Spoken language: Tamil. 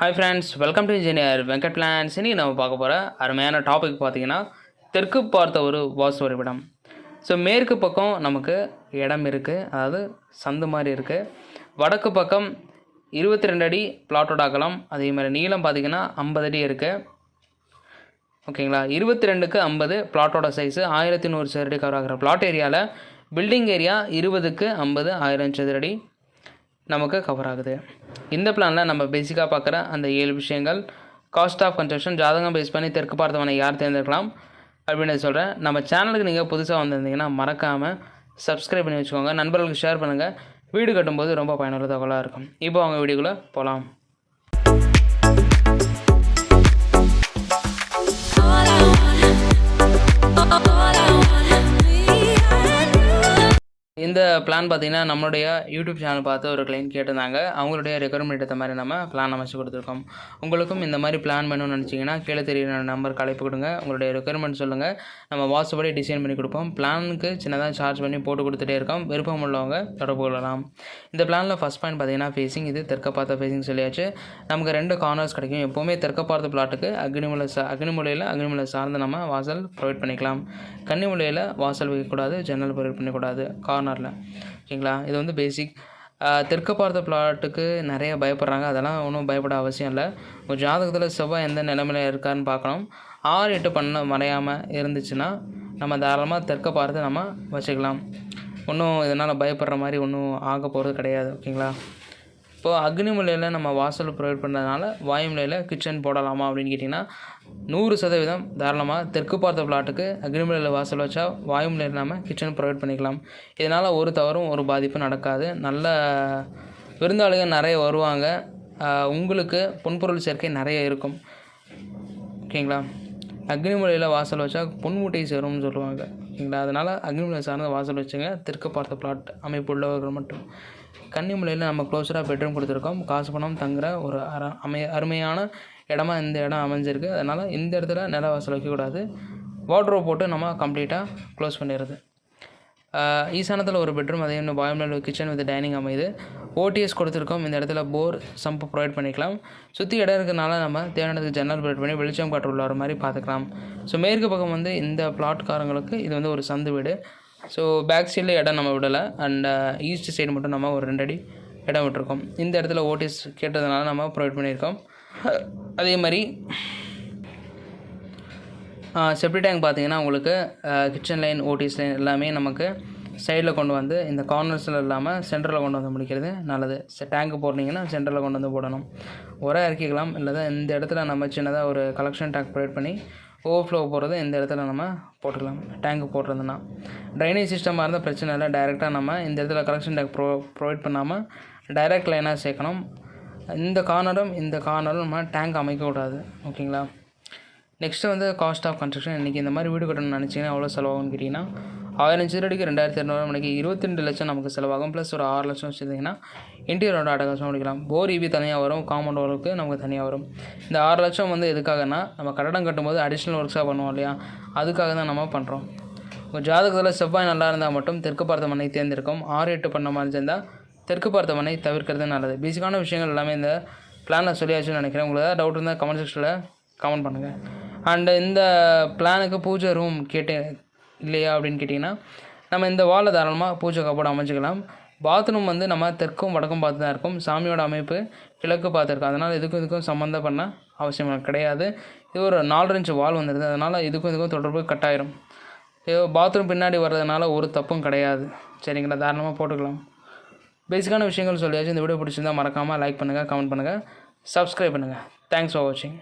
Hi friends welcome to engineer Venkat plans இன்னைக்கு நம்ம பார்க்க போகிற அருமையான டாபிக் பார்த்தீங்கன்னா தெற்கு பார்த்த ஒரு வாசு வரைபடம். ஸோ மேற்கு பக்கம் நமக்கு இடம் இருக்குது அதாவது சந்து மாதிரி இருக்குது வடக்கு பக்கம் இருபத்தி ரெண்டு அடி பிளாட்டோட அகலம் அதே மாதிரி நீளம் பார்த்தீங்கன்னா ஐம்பது அடி இருக்குது ஓகேங்களா இருபத்தி ரெண்டுக்கு ஐம்பது பிளாட்டோட சைஸு ஆயிரத்தி நூறு சதுரடி கவர் ஆகிற பிளாட் ஏரியாவில் பில்டிங் ஏரியா இருபதுக்கு ஐம்பது ஆயிரம் சதுரடி நமக்கு கவர் ஆகுது. இந்த பிளானில் நம்ம பேசிக்காக பார்க்குற அந்த ஏழு விஷயங்கள். காஸ்ட் ஆஃப் கன்ஸ்ட்ரக்ஷன் ஜாதகம் பேஸ் பண்ணி தெற்கு பார்த்தவனை யார் தேர்ந்தெடுக்கலாம்? அப்படின்னு சொல்கிறேன் நம்ம சேனலுக்கு நீங்கள் புதுசாக வந்திருந்தீங்கன்னா மறக்காமல் சப்ஸ்கிரைப் பண்ணி வச்சுக்கோங்க. நண்பர்களுக்கு ஷேர் பண்ணுங்கள் வீடு கட்டும்போது ரொம்ப பயனுள்ள தகவலாக இருக்கும். இப்போ அவங்க வீடியோக்குள்ளே போகலாம் பிளான் பார்த்தீங்கன்னா நம்மளுடைய யூடியூப் சேனல் பார்த்து ஒரு கிளைண்ட் கேட்டிருந்தாங்க. அவங்களுடைய ரெக்குவயர்மெண்ட் ஏற்ற மாதிரி நம்ம பிளான் அமைச்சு கொடுத்துருக்கோம். உங்களுக்கும் இந்த மாதிரி பிளான் பண்ணணும்னு நினச்சிங்கன்னா கீழே தெரியுற நம்பர் கலைப்பு கொடுங்க. உங்களுடைய ரெக்குவயர்மெண்ட் சொல்லுங்கள் நம்ம வாட்ஸ்அப்படி டிசைன் பண்ணி கொடுப்போம். பிளானுக்கு சின்னதாக சார்ஜ் பண்ணி போட்டு கொடுத்துட்டே இருக்கோம். விருப்பம் உள்ளவங்க தொடர்பு கொள்ளலாம். இந்த பிளானில் ஃபஸ்ட் பாயிண்ட் பார்த்தீங்கன்னா ஃபேஸிங் இது தெற்க பார்த்த ஃபேஸிங் சொல்லியாச்சு. நமக்கு ரெண்டு கார்னர்ஸ் கிடைக்கும். எப்போவுமே தெற்க பார்த்த பிளாட்டுக்கு அக்னிமலை சா அக்னிமலையில் அக்னிமலை சார்ந்து நம்ம வாசல் ப்ரொவைட் பண்ணிக்கலாம். கன்னிமுலையில் வாசல் வைக்கக்கூடாது. ஜன்னல் ப்ரொவைட் பண்ணக்கூடாது. கார்னரில் ஓகேங்களா? இது வந்து பேசிக் தெற்கு பார்த்த பிளாட்டுக்கு நிறைய பயப்படுறாங்க. அதெல்லாம் ஒன்றும் பயப்பட அவசியம் இல்லை. ஒரு ஜாதகத்தில் செவ்வாய் எந்த நிலைமையில் இருக்கான்னு பார்க்கணும். ஆறு எட்டு பண்ண மறையாமல் இருந்துச்சுன்னா நம்ம தாராளமாக தெற்க பார்த்து நம்ம வச்சுக்கலாம். ஒன்றும் இதனால் பயப்படுற மாதிரி ஒன்றும் ஆக போகிறது கிடையாது. ஓகேங்களா? இப்போது அக்னிமலையில் நம்ம வாசல் ப்ரொவைட் பண்ணுறதுனால வாயுமலையில் கிச்சன் போடலாமா அப்படின்னு கேட்டிங்கன்னா நூறு சதவீதம் தாராளமாக தெற்கு பார்த்த பிளாட்டுக்கு அக்னிமலையில் வாசல் வச்சா வாயுமலையில் நம்ம கிச்சன் ப்ரொவைட் பண்ணிக்கலாம். இதனால் ஒரு தவறும் ஒரு பாதிப்பும் நடக்காது. நல்ல விருந்தாளிகள் நிறைய வருவாங்க. உங்களுக்கு பொன்பொருள் சேர்க்கை நிறைய இருக்கும். ஓகேங்களா? அக்னிமலையில் வாசல் வச்சா பொன்முட்டை சேரும்னு சொல்லுவாங்க. ஓகேங்களா அதனால் அக்னிமலை சார்ந்த வாசல் வச்சுங்க. தெற்கு பார்த்த பிளாட் அமைப்பு உள்ளவர்கள் மட்டும். கன்னிமலையில் நம்ம க்ளோஸராக பெட்ரூம் கொடுத்துருக்கோம். காசு பணம் தங்குற ஒரு அர அமைய அருமையான இடமா இந்த இடம் அமைஞ்சிருக்கு. அதனால் இந்த இடத்துல நில வாசல் வைக்கக்கூடாது. வாட்ரோ போட்டு நம்ம கம்ப்ளீட்டாக க்ளோஸ் பண்ணிடுறது. ஈசானத்தில் ஒரு பெட்ரூம் அதே இன்னும் பாயமில் கிச்சன் வித் டைனிங் அமையுது. ஓடிஎஸ் கொடுத்துருக்கோம். இந்த இடத்துல போர் சம்பு ப்ரொவைட் பண்ணிக்கலாம். சுற்றி இடம் இருக்கிறனால நம்ம தேவையானதுக்கு ஜன்னல் ப்ரொவைட் பண்ணி வெளிச்சம் காற்று உள்ளார மாதிரி பார்த்துக்கலாம். ஸோ மேற்கு பக்கம் வந்து இந்த பிளாட்காரங்களுக்கு இது வந்து ஒரு சந்து வீடு. ஸோ பேக் சைடில் இடம் நம்ம விடலை. அண்ட் ஈஸ்ட் சைடு மட்டும் நம்ம ஒரு ரெண்டு அடி இடம் விட்டுருக்கோம். இந்த இடத்துல ஓடிஎஸ் கேட்டதுனால நம்ம ப்ரொவைட் பண்ணியிருக்கோம். அதே மாதிரி செப்டி டேங்க் பார்த்தீங்கன்னா உங்களுக்கு கிச்சன் லைன் ஓடிஸ் லைன் எல்லாமே நமக்கு சைடில் கொண்டு வந்து இந்த கார்னர்ஸில் இல்லாமல் சென்டரில் கொண்டு வந்து முடிக்கிறது நல்லது. டேங்க் போடுறீங்கன்னா சென்டரில் கொண்டு வந்து போடணும். உரை இறக்கிக்கலாம். இல்லை இந்த இடத்துல நம்ம சின்னதாக ஒரு கலெக்ஷன் டேங்க் ப்ரொவைட் பண்ணி ஓவர்ஃப்ளோ போடுறது இந்த இடத்துல நம்ம போட்டுக்கலாம். டேங்க் போடுறதுனா ட்ரைனேஜ் சிஸ்டமாக இருந்தால் பிரச்சனை இல்லை. டைரெக்டாக நம்ம இந்த இடத்துல கலெக்ஷன் டேங்க் ப்ரோ ப்ரொவைட் பண்ணாமல் டைரக்ட் லைனாக சேர்க்கணும். இந்த கார்னரும் இந்த கார்னரும் நம்ம டேங்க் அமைக்கக்கூடாது. ஓகேங்களா நெக்ஸ்ட்டு வந்து காஸ்ட் ஆஃப் கன்ஸ்ட்ரக்ஷன் இன்றைக்கி இந்த மாதிரி வீடு கட்டணும்னு நினச்சிங்கன்னா எவ்வளோ செலவாகும்னு கேட்டிங்கன்னா ஆயிரம் சதுரடிக்கு ரெண்டாயிரத்தி இரநூறு மணிக்கு இருபத்தி ரெண்டு லட்சம் நமக்கு செலவாகும். ப்ளஸ் ஒரு ஆறு லட்சம் வச்சுருந்தீங்கன்னா இன்டீரியரோட அடகாசம் முடிக்கலாம். போர் இபி தனியாக வரும் காம்பவுண்ட் ஒர்க்கு நமக்கு தனியாக வரும். இந்த ஆறு லட்சம் வந்து எதுக்காகனா நம்ம கட்டடம் கட்டும்போது அடிஷ்னல் ஒர்க்ஸாக பண்ணுவோம் இல்லையா? அதுக்காக தான் நம்ம பண்ணுறோம் உங்கள் ஜாதகத்தில் செவ்வாய் நல்லா இருந்தால் மட்டும் தெற்கு பார்த்த மனை தேர்ந்தெடுக்கும். ஆறு எட்டு பண்ண மாதிரி இருந்தால் தெற்கு பார்த்த மனை தவிர்க்கிறது நல்லது. பேசிக்கான விஷயங்கள் எல்லாமே இந்த பிளானில் சொல்லியாச்சுன்னு நினைக்கிறேன். உங்களுக்கு ஏதாவது டவுட் இருந்தால் கமெண்ட் செக்ஷனில் கமெண்ட் பண்ணுங்கள் அண்டு இந்த பிளானுக்கு பூஜை ரூம் கேட்டு இல்லையா அப்படின்னு கேட்டிங்கன்னா நம்ம இந்த வாலில் தாராளமாக பூஜை கப்போட அமைச்சிக்கலாம் பாத்ரூம் வந்து நம்ம தெற்கும் வடக்கும் பார்த்து தான் இருக்கும். சாமியோட அமைப்பு கிழக்கு பார்த்துருக்கோம். அதனால் இதுக்கும் இதுக்கும் சம்மந்தம் பண்ண அவசியம் கிடையாது. இது ஒரு நாலு இன்ச்சு வால் வந்துடுது அதனால் இதுக்கும் இதுக்கும் தொடர்பு கட்டாயிரும். பாத்ரூம் பின்னாடி வர்றதுனால ஒரு தப்பும் கிடையாது. சரிங்களா? தாராளமாக போட்டுக்கலாம். பேசிக்கான விஷயங்கள் சொல்லியாச்சு. இந்த வீடியோ பிடிச்சிருந்தா மறக்காமல் லைக் பண்ணுங்கள் கமெண்ட் பண்ணுங்கள் சப்ஸ்கிரைப் பண்ணுங்கள் தேங்க்ஸ் ஃபார் வாட்சிங்